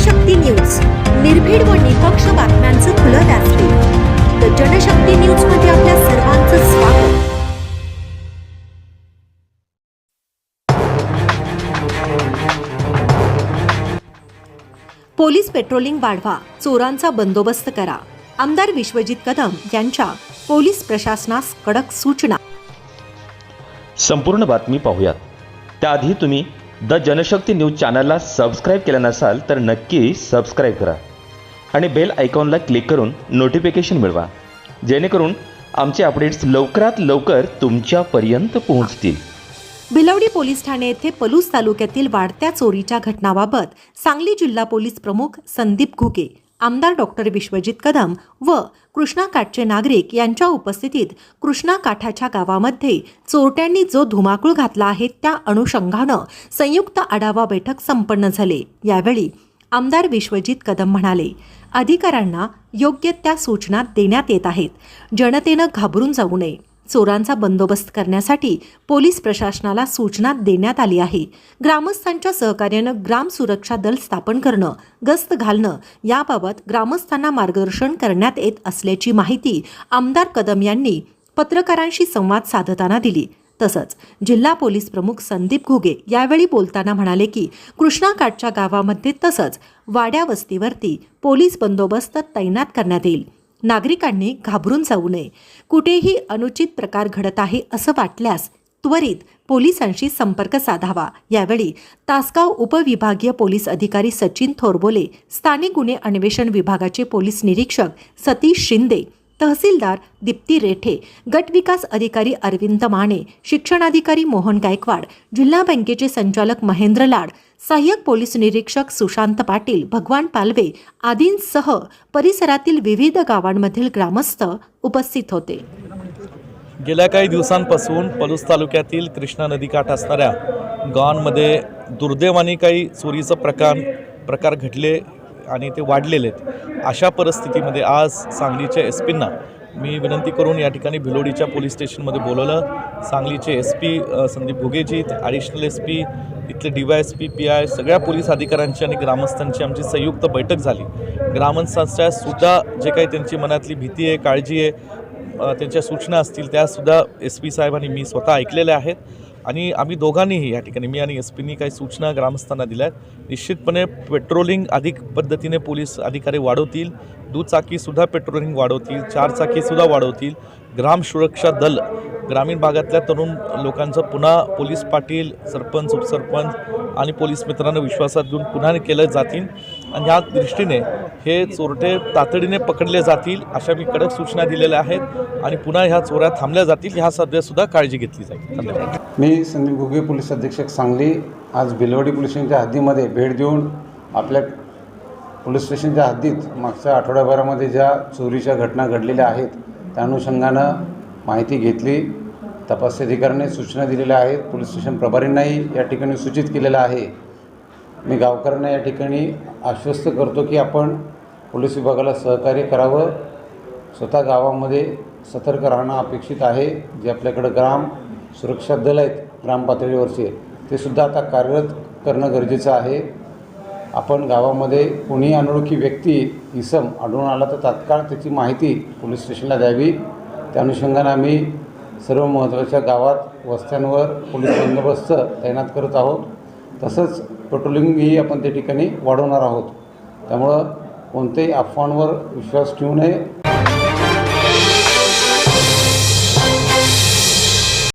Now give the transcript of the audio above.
Janshakti news. निर्भीड व निपक्ष बातम्यांचं खुलं व्यासपीठ द जनशक्ती न्यूजमध्ये आपल्या सर्वांचं स्वागत. पोलीस पेट्रोलिंग वाढवा. चोरांचा बंदोबस्त करा. आमदार विश्वजित कदम यांच्या पोलीस प्रशासनास कडक सूचना. संपूर्ण बातमी पाहूयात. त्याआधी तुम्ही द जनशक्ती न्यूज चॅनलला सबस्क्राईब केलं नसाल तर नक्की सबस्क्राईब करा. आणि बेल आयकॉनला क्लिक करून नोटिफिकेशन मिळवा. जेणेकरून आमचे अपडेट्स लवकरात लवकर तुमच्यापर्यंत पोहोचतील. भिलवडी पोलीस ठाणे येथे पलूस तालुक्यातील वाढत्या चोरीच्या घटनाबाबत सांगली जिल्हा पोलीस प्रमुख संदीप घुगे आमदार डॉक्टर विश्वजित कदम व कृष्णा काठचे नागरिक यांच्या उपस्थितीत कृष्णा काठाच्या गावामध्ये चोरट्यांनी जो धुमाकूळ घातला आहे त्या अनुषंगानं संयुक्त आढावा बैठक संपन्न झाले. यावेळी आमदार विश्वजित कदम म्हणाले अधिकाऱ्यांना योग्य त्या सूचना देण्यात येत आहेत. जनतेनं घाबरून जाऊ नये. चोरांचा बंदोबस्त करण्यासाठी पोलीस प्रशासनाला सूचना देण्यात आली आहे. ग्रामस्थांच्या सहकार्यानं ग्राम सुरक्षा दल स्थापन करणं गस्त घालणं याबाबत ग्रामस्थांना मार्गदर्शन करण्यात येत असल्याची माहिती आमदार कदम यांनी पत्रकारांशी संवाद साधताना दिली. तसंच जिल्हा पोलीस प्रमुख संदीप घुगे यावेळी बोलताना म्हणाले की कृष्णाकाठच्या गावामध्ये तसंच वाड्या वस्तीवरती पोलीस बंदोबस्त तैनात करण्यात येईल. नागरिकांनी घाबरून जाऊ नये. कुठेही अनुचित प्रकार घडत आहे असं वाटल्यास त्वरित पोलिसांशी संपर्क साधावा. यावेळी तासगाव उपविभागीय पोलीस अधिकारी सचिन थोरबोले स्थानिक गुन्हे अन्वेषण विभागाचे पोलीस निरीक्षक सतीश शिंदे तहसीलदार दीप्ती रेठे गट विकास अधिकारी अरविंद माने शिक्षणाधिकारी मोहन गायकवाड जिल्हा बँकेचे संचालक महेंद्र लाड सहाय्यक पोलीस निरीक्षक सुशांत पाटील भगवान पालवे आदींसह परिसरातील विविध गावांमधील ग्रामस्थ उपस्थित होते. गेल्या काही दिवसांपासून पलूस तालुक्यातील कृष्णा नदीकाठ असणाऱ्या गावांमध्ये दुर्दैवाने काही चोरीचं प्रकार प्रकार घडले. आणि ते वाढलेले आहेत. अशा परिस्थितीमध्ये आज सांगलीच्या एस पींना मी विनंती करून या ठिकाणी भिलोडीच्या पोलीस स्टेशनमध्ये बोलवलं. सांगलीचे एस पी संदीप घुगेजी ॲडिशनल एस पी इथले D Y S P P I सगळ्या पोलीस अधिकाऱ्यांची आणि ग्रामस्थांची आमची संयुक्त बैठक झाली. ग्रामस्थांच्यासुद्धा जे काही त्यांची मनातली भीती आहे काळजी आहे त्यांच्या सूचना असतील त्यासुद्धा एस पी साहेबांनी मी स्वतः ऐकलेल्या आहेत. आणि आम्ही दोघांनीही या ठिकाणी मी आणि एस पीनी काही सूचना ग्रामस्थांना दिल्या आहेत. निश्चितपणे पेट्रोलिंग अधिक पद्धतीने पोलीस अधिकारी वाढवतील दुचाकीसुद्धा पेट्रोलिंग वाढवतील चारचाकीसुद्धा वाढवतील. ग्राम सुरक्षा दल ग्रामीण भागातल्या तरुण लोकांचं पुन्हा पोलीस पाटील सरपंच उपसरपंच आणि पोलीस मित्रांना विश्वासात घेऊन पुन्हा केलं जातील. आणि ह्या दृष्टीने हे चोरटे तातडीने पकडले जातील अशा मी कडक सूचना दिलेल्या आहेत आणि पुन्हा ह्या चोऱ्या थांबल्या जातील ह्या सध्यासुद्धा काळजी घेतली जाईल. धन्यवाद. मी संदीप घुगे पोलीस अधीक्षक सांगली आज भिलवडी पोलीस स्टेशनच्या हद्दीमध्ये भेट देऊन आपल्या पोलीस स्टेशनच्या हद्दीत मागच्या आठवड्याभरामध्ये ज्या चोरीच्या घटना घडलेल्या आहेत त्या अनुषंगानं माहिती घेतली तपास अधिकाऱ्यांनी सूचना दिलेल्या आहेत पोलीस स्टेशन प्रभारींनाही या ठिकाणी सूचित केलेलं आहे. मी गावकऱ्यांना या ठिकाणी आश्वस्त करतो की आपण पोलीस विभागाला सहकार्य करावं. स्वतः गावामध्ये सतर्क राहणं अपेक्षित आहे. जे आपल्याकडं ग्राम सुरक्षा दल आहेत ग्राम पातळीवरचे ते सुद्धा आता कार्यरत करणं गरजेचं आहे. आपण गावामध्ये कोणी अनोळखी व्यक्ती इसम आढळून आला तर तात्काळ त्याची माहिती पोलीस स्टेशनला द्यावी. त्या अनुषंगानं आम्ही सर्व महत्त्वाच्या गावात वस्त्यांवर पोलीस बंदोबस्त तैनात करत आहोत. तसंच पेट्रोलिंगही आपण त्या ठिकाणी वाढवणार आहोत. त्यामुळं कोणत्याही अफवांवर विश्वास ठेवू नये.